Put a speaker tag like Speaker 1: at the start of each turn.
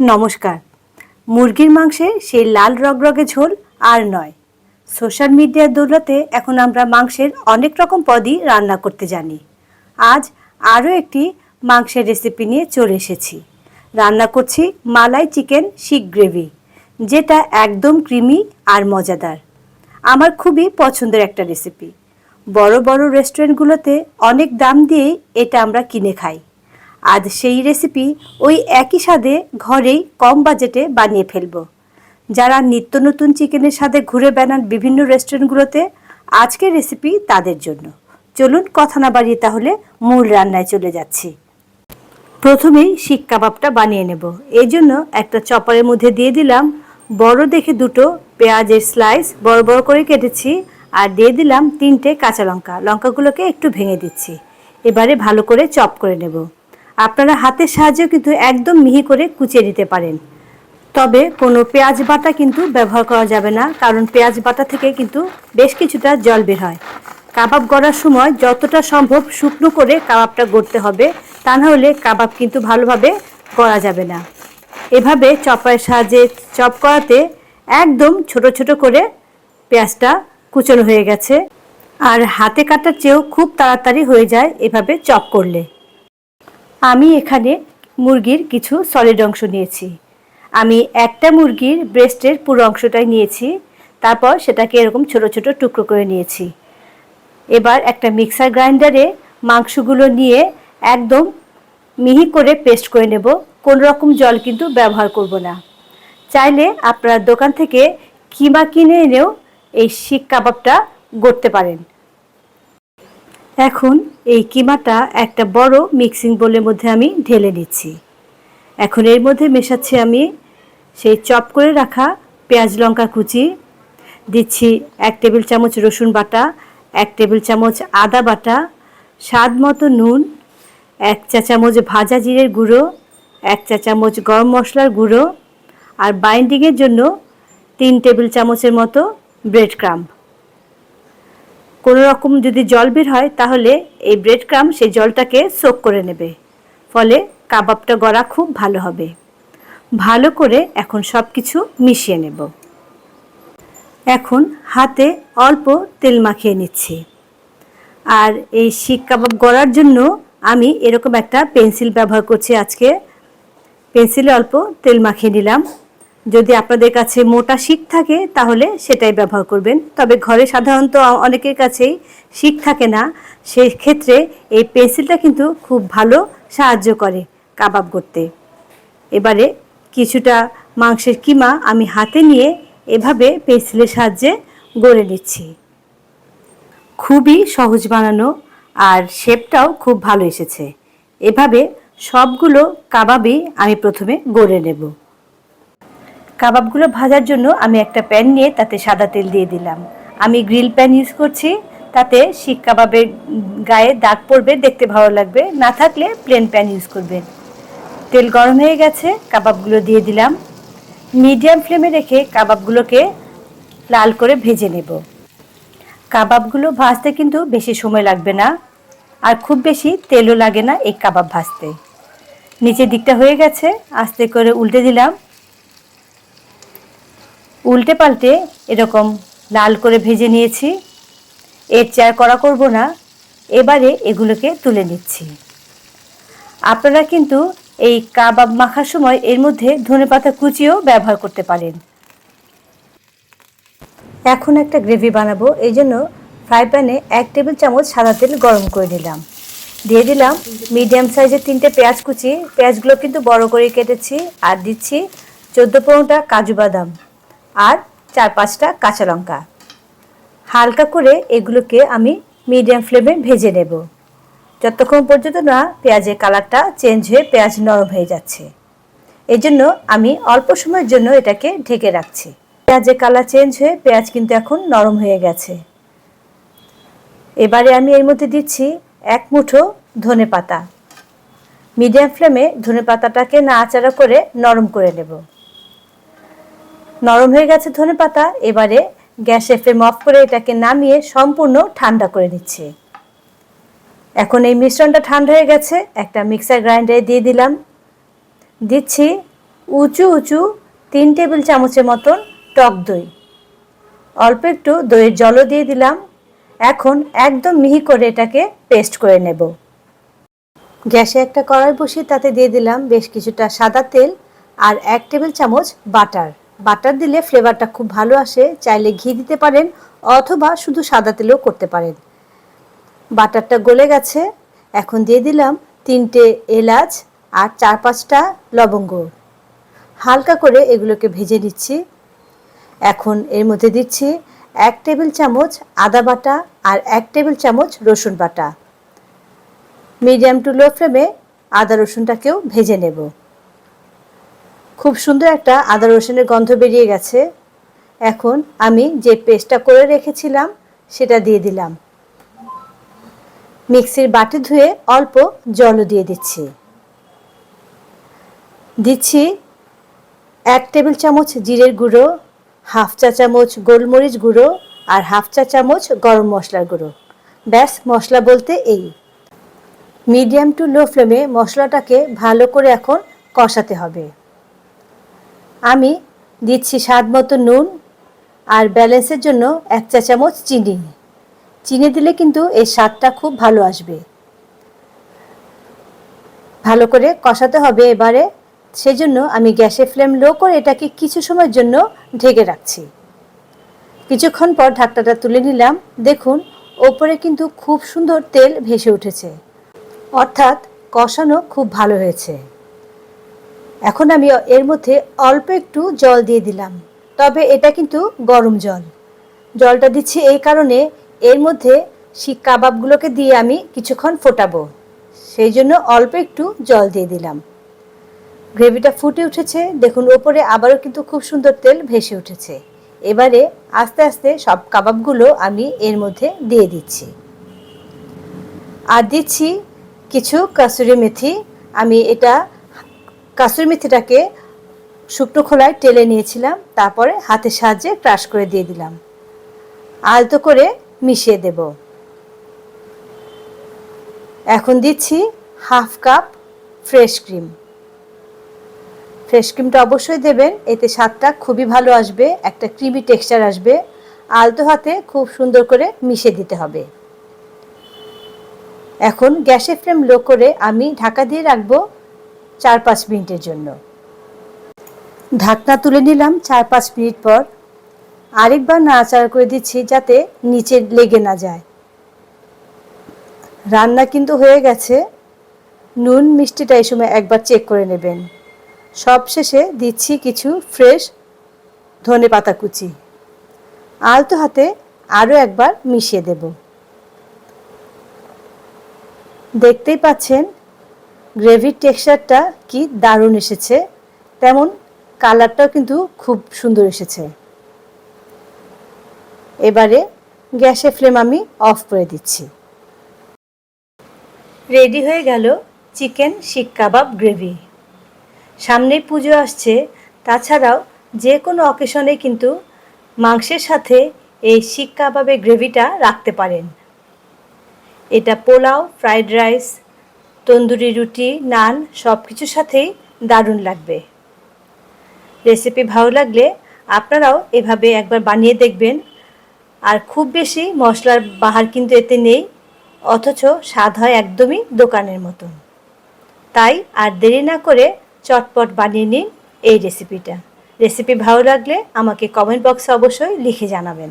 Speaker 1: নমস্কার। মুরগির মাংসে সেই লাল রগরগে ঝোল আর নয়। সোশ্যাল মিডিয়ার দৌলতে এখন আমরা মাংসের অনেক রকম পদই রান্না করতে জানি। আজ আরও একটি মাংসের রেসিপি নিয়ে চলে এসেছি। রান্না করছি মালাই চিকেন শিক গ্রেভি, যেটা একদম ক্রিমি আর মজাদার। আমার খুবই পছন্দের একটা রেসিপি বড় বড় রেস্টুরেন্টগুলোতে অনেক দাম দিয়েই এটা আমরা কিনে খাই। আজ সেই রেসিপি ওই একই স্বাদে ঘরেই কম বাজেটে বানিয়ে ফেলব। যারা নিত্য নতুন চিকেনের স্বাদে ঘুরে বেড়ান বিভিন্ন রেস্টুরেন্টগুলোতে আজকের রেসিপি তাদের জন্য। চলুন কথা না বাড়িয়ে তাহলে মূল রান্নায় চলে যাচ্ছি। প্রথমেই শিক কাবাবটা বানিয়ে নেব। এই জন্য একটা চপারের মধ্যে দিয়ে দিলাম বড় দেখে দুটো পেঁয়াজের স্লাইস বড় বড় করে কেটেছি আর দিয়ে দিলাম তিনটে কাঁচা লঙ্কা। লঙ্কাগুলোকে একটু ভেঙে দিচ্ছি। এবারে ভালো করে চপ করে নেব। আপনারা হাতের সাহায্যে কিন্তু একদম মিহি করে কুচিয়ে দিতে পারেন। তবে কোনো পেঁয়াজ বাটা কিন্তু ব্যবহার করা যাবে না, কারণ পেঁয়াজ বাটা থেকে কিন্তু বেশ কিছুটা জল বের হয়। কাবাব গড়ার সময় যতটা সম্ভব শুকনো করে কাবাবটা গড়তে হবে, তা না হলে কাবাব কিন্তু ভালোভাবে গড়া যাবে না। এভাবে চপারের সাহায্যে চপ করাতে একদম ছোট ছোট করে পেঁয়াজটা কুচনো হয়ে গেছে। আর হাতে কাটার চেয়েও খুব তাড়াতাড়ি হয়ে যায় এভাবে চপ করলে। আমি এখানে মুরগির কিছু সলিড অংশ নিয়েছি। আমি একটা মুরগির ব্রেস্টের পুরো অংশটাই নিয়েছি, তারপর সেটাকে এরকম ছোট ছোট টুকরো করে নিয়েছি। এবার একটা মিক্সার গ্রাইন্ডারে মাংসগুলো নিয়ে একদম মিহি করে পেস্ট করে নেব, কোনো রকম জল কিন্তু ব্যবহার করব না। চাইলে আপনারা দোকান থেকে কিমা কিনে এনেও এই শিক কাবাবটা গড়তে পারেন। এখন এই কিমাটা একটা বড় মিক্সিং বোলের মধ্যে আমি ঢেলে নিচ্ছি। এখন এর মধ্যে মেশাচ্ছি আমি সেই চপ করে রাখা পেঁয়াজ লঙ্কা কুচি, দিচ্ছি এক টেবিল চামচ রসুন বাটা, এক টেবিল চামচ আদা বাটা, স্বাদ মতো নুন, এক চা চামচ ভাজা জিরের গুঁড়ো, এক চা চামচ গরম মশলার গুঁড়ো আর বাইন্ডিংয়ের জন্য তিন টেবিল চামচের মতো ব্রেড ক্রাম্ব কোনো রকম যদি জল বের হয়, তাহলে এই ব্রেড ক্রাম সেই জলটাকে সোক করে নেবে। ফলে কাবাবটা গড়া খুব ভালো হবে। ভালো করে এখন সব কিছু মিশিয়ে নেব। এখন হাতে অল্প তেল মাখিয়ে নিচ্ছি। আর এই শিক কাবাব গড়ার জন্য আমি এরকম একটা পেন্সিল ব্যবহার করছি আজকে। পেন্সিলে অল্প তেল মাখিয়ে নিলাম। যদি আপনাদের কাছে মোটা শিক থাকে, তাহলে সেটাই ব্যবহার করবেন। তবে ঘরে সাধারণত অনেকের কাছেই শিক থাকে না। সেক্ষেত্রে এই পেন্সিলটা কিন্তু খুব ভালো সাহায্য করে কাবাব করতে। এবারে কিছুটা মাংসের কিমা আমি হাতে নিয়ে এভাবে পেন্সিলের সাহায্যে গড়ে নিচ্ছি। খুবই সহজ বানানো আর শেপটাও খুব ভালো এসেছে। এভাবে সবগুলো কাবাবই আমি প্রথমে গড়ে নেব। কাবাবগুলো ভাজার জন্য আমি একটা প্যান নিয়ে তাতে সাদা তেল দিয়ে দিলাম। আমি গ্রিল প্যান ইউজ করছি, তাতে শিক কাবাবের গায়ে দাগ পড়বে, দেখতে ভালো লাগবে। না থাকলে প্লেন প্যান ইউজ করবেন। তেল গরম হয়ে গেছে, কাবাবগুলো দিয়ে দিলাম। মিডিয়াম ফ্লেমে রেখে কাবাবগুলোকে লাল করে ভেজে নেব। কাবাবগুলো ভাজতে কিন্তু বেশি সময় লাগবে না, আর খুব বেশি তেলও লাগে না এই কাবাব ভাজতে। নিচের দিকটা হয়ে গেছে, আস্তে করে উল্টে দিলাম। উল্টে পাল্টে এরকম লাল করে ভেজে নিয়েছি। এর চেয়ার করা করব না। এবারে এগুলোকে তুলে নিচ্ছি। আপনারা কিন্তু এই কাবাব মাখার সময় এর মধ্যে ধনেপাতা কুচিও ব্যবহার করতে পারেন। এখন একটা গ্রেভি বানাবো। এই জন্য ফ্রাই প্যানে এক টেবিল চামচ সাদা তেল গরম করে নিলাম। দিয়ে দিলাম মিডিয়াম সাইজের তিনটে পেঁয়াজ কুচি। পেঁয়াজগুলো কিন্তু বড় করে কেটেছি আর দিচ্ছি চোদ্দ পনেরোটা কাজু বাদাম। আর চার পাঁচটা কাঁচা লঙ্কা। হালকা করে এগুলোকে আমি মিডিয়াম ফ্লেমে ভেজে নেব। যতক্ষণ পর্যন্ত না পেঁয়াজের কালারটা চেঞ্জ হয়ে পেঁয়াজ নরম হয়ে যাচ্ছে। এই জন্য আমি অল্প সময়ের জন্য এটাকে ঢেকে রাখছি। পেঁয়াজের কালার চেঞ্জ হয়ে পেঁয়াজ কিন্তু এখন নরম হয়ে গেছে। এবারে আমি এর মধ্যে দিচ্ছি এক মুঠো ধনে পাতা। মিডিয়াম ফ্লেমে ধনে পাতাটাকে নাড়াচাড়া করে নরম করে নেব। নরম হয়ে গেছে ধনে পাতা এবারে গ্যাসে ফ্লেম অফ করে এটাকে নামিয়ে সম্পূর্ণ ঠান্ডা করে নিচ্ছি। এখন এই মিশ্রণটা ঠান্ডা হয়ে গেছে, একটা মিক্সার গ্রাইন্ডারে দিয়ে দিলাম। দিচ্ছি উঁচু উঁচু তিন টেবিল চামচের মতন টক দই। অল্প একটু দইয়ের জলও দিয়ে দিলাম। এখন একদম মিহি করে এটাকে পেস্ট করে নেব। গ্যাসে একটা কড়াই বসিয়ে তাতে দিয়ে দিলাম বেশ কিছুটা সাদা তেল আর এক টেবিল চামচ বাটার। বাটার দিলে ফ্লেভারটা খুব ভালো আসে, চাইলে ঘি দিতে পারেন অথবা শুধু সাদা তেলেও করতে পারেন। বাটারটা গলে গেছে, এখন দিয়ে দিলাম তিনটে এলাচ আর চার পাঁচটা লবঙ্গ। হালকা করে এগুলোকে ভেজে নিচ্ছি। এখন এর মধ্যে দিচ্ছি এক টেবিল চামচ আদা বাটা আর এক টেবিল চামচ রসুন বাটা। মিডিয়াম টু লো ফ্লেমে আদা রসুনটাকেও ভেজে নেব। খুব সুন্দর একটা আদা রসুনের গন্ধ বেরিয়ে গেছে। এখন আমি যে পেস্টটা করে রেখেছিলাম, সেটা দিয়ে দিলাম। মিক্সির বাটি ধুয়ে অল্প জলও দিয়ে দিচ্ছি। দিচ্ছি এক টেবিল চামচ জিরের গুঁড়ো, হাফ চা চামচ গোলমরিচ গুঁড়ো আর হাফ চা চামচ গরম মশলার গুঁড়ো। ব্যাস, মশলা বলতে এই। মিডিয়াম টু লো ফ্লেমে মশলাটাকে ভালো করে এখন কষাতে হবে। আমি দিচ্ছি স্বাদ মতো নুন আর ব্যালেন্সের জন্য এক চা চামচ চিনি। চিনি দিলে কিন্তু এর স্বাদটা খুব ভালো আসবে। ভালো করে কষাতে হবে এবারে। সেজন্য আমি গ্যাসের ফ্লেম লো করে এটাকে কিছু সময়ের জন্য ঢেকে রাখছি। কিছুক্ষণ পর ঢাকটাটা তুলে নিলাম। দেখুন, ওপরে কিন্তু খুব সুন্দর তেল ভেসে উঠেছে। অর্থাৎ কষানো খুব ভালো হয়েছে। এখন আমি এর মধ্যে অল্প একটু জল দিয়ে দিলাম। তবে এটা কিন্তু গরম জল। জলটা দিচ্ছি এই কারণে এর মধ্যে শিক কাবাবগুলোকে দিয়ে আমি কিছুক্ষণ ফোটাবো। সেই জন্য অল্প একটু জল দিয়ে দিলাম। গ্রেভিটা ফুটে উঠেছে। দেখুন, ওপরে আবারও কিন্তু খুব সুন্দর তেল ভেসে উঠেছে। এবারে আস্তে আস্তে সব কাবাবগুলো আমি এর মধ্যে দিয়ে দিচ্ছি। আর দিচ্ছি কিছু কাসুরি মেথি। আমি এটা কাসুরি মেথিটাকে শুকনো খোলায় টেলে নিয়েছিলাম, তারপরে হাতের সাহায্যে ক্রাশ করে দিয়ে দিলাম। আলতো করে মিশিয়ে দেব। এখন দিচ্ছি half cup fresh cream. Fresh ক্রিমটা অবশ্যই দেবেন, এতে স্বাদটা খুবই ভালো আসবে, একটা ক্রিমি টেক্সচার আসবে। আলতো হাতে খুব সুন্দর করে মিশিয়ে দিতে হবে। এখন গ্যাসের ফ্লেম লো করে আমি ঢাকা দিয়ে রাখব চার পাঁচ মিনিটের জন্য। ঢাকনা তুলে নিলাম চার পাঁচ মিনিট পর। আরেকবার নাড়াচাড়া করে দিচ্ছি যাতে নিচে লেগে না যায়। রান্না কিন্তু হয়ে গেছে। নুন মিষ্টিটা এই সময় একবার চেক করে নেবেন। সব শেষে দিচ্ছি কিছু ফ্রেশ ধনে পাতা কুচি। আলতো হাতে আরও একবার মিশিয়ে দেব। দেখতেই পাচ্ছেন গ্রেভির টেক্সচারটা কি দারুণ এসেছে, তেমন কালারটাও কিন্তু খুব সুন্দর এসেছে। এবারে গ্যাসের ফ্লেম আমি অফ করে দিচ্ছি। রেডি হয়ে গেল চিকেন শিক কাবাব গ্রেভি। সামনে পুজো আসছে, তাছাড়াও যে কোনো অকেশনে কিন্তু মাংসের সাথে এই শিক কাবাবের গ্রেভিটা রাখতে পারেন। এটা পোলাও, ফ্রাইড রাইস তন্দুরি রুটি, নান সব কিছুর সাথেই দারুণ লাগবে। রেসিপি ভালো লাগলে আপনারাও এভাবে একবার বানিয়ে দেখবেন। আর খুব বেশি মশলার বাহার কিন্তু এতে নেই, অথচ স্বাদ হয় একদমই দোকানের মতন। তাই আর দেরি না করে চটপট বানিয়ে নিন এই রেসিপিটা রেসিপি ভালো লাগলে আমাকে কমেন্ট বক্সে অবশ্যই লিখে জানাবেন।